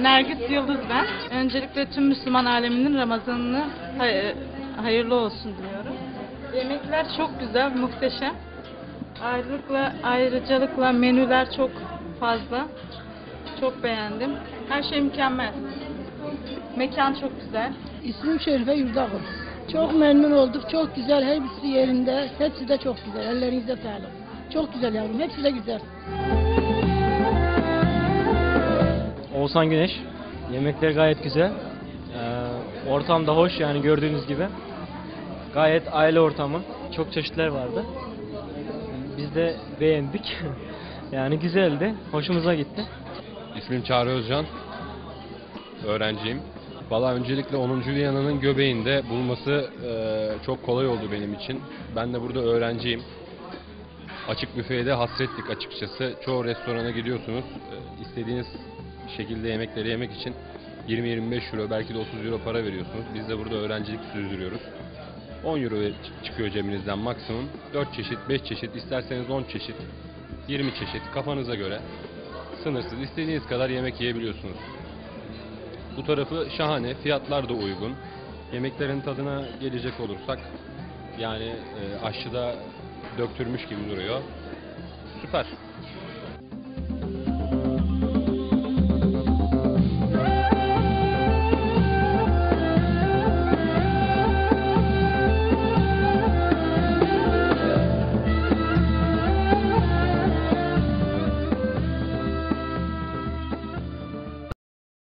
Nergis Yıldız ben. Öncelikle tüm Müslüman aleminin Ramazanını hayırlı olsun diliyorum. Yemekler çok güzel, muhteşem. Ayrılıkla, ayrıcalıkla menüler çok fazla. Çok beğendim. Her şey mükemmel. Mekan çok güzel. İsmim Şerife Yurdakul. Çok memnun olduk. Çok güzel. Hepsi yerinde. Hepsi de çok güzel. Ellerinize sağlık. Çok güzel yavrum. Hepsi de güzel. Oğuzhan Güneş. Yemekler gayet güzel. Ee, ortam da hoş yani gördüğünüz gibi. Gayet aile ortamı. Çok çeşitler vardı. Biz de beğendik. yani güzeldi. Hoşumuza gitti. İsmim Çağrı Özcan. Öğrenciyim. Valla öncelikle 10. Viyana'nın göbeğinde bulması e, çok kolay oldu benim için. Ben de burada öğrenciyim. Açık büfeye de hasrettik açıkçası. Çoğu restorana gidiyorsunuz. E, istediğiniz şekilde yemekleri yemek için 20-25 euro belki de 30 euro para veriyorsunuz. Biz de burada öğrencilik sürdürüyoruz. 10 euro çıkıyor cebinizden maksimum. 4 çeşit, 5 çeşit, isterseniz 10 çeşit, 20 çeşit kafanıza göre sınırsız istediğiniz kadar yemek yiyebiliyorsunuz. Bu tarafı şahane, fiyatlar da uygun. Yemeklerin tadına gelecek olursak yani e, aşçıda döktürmüş gibi duruyor. Süper.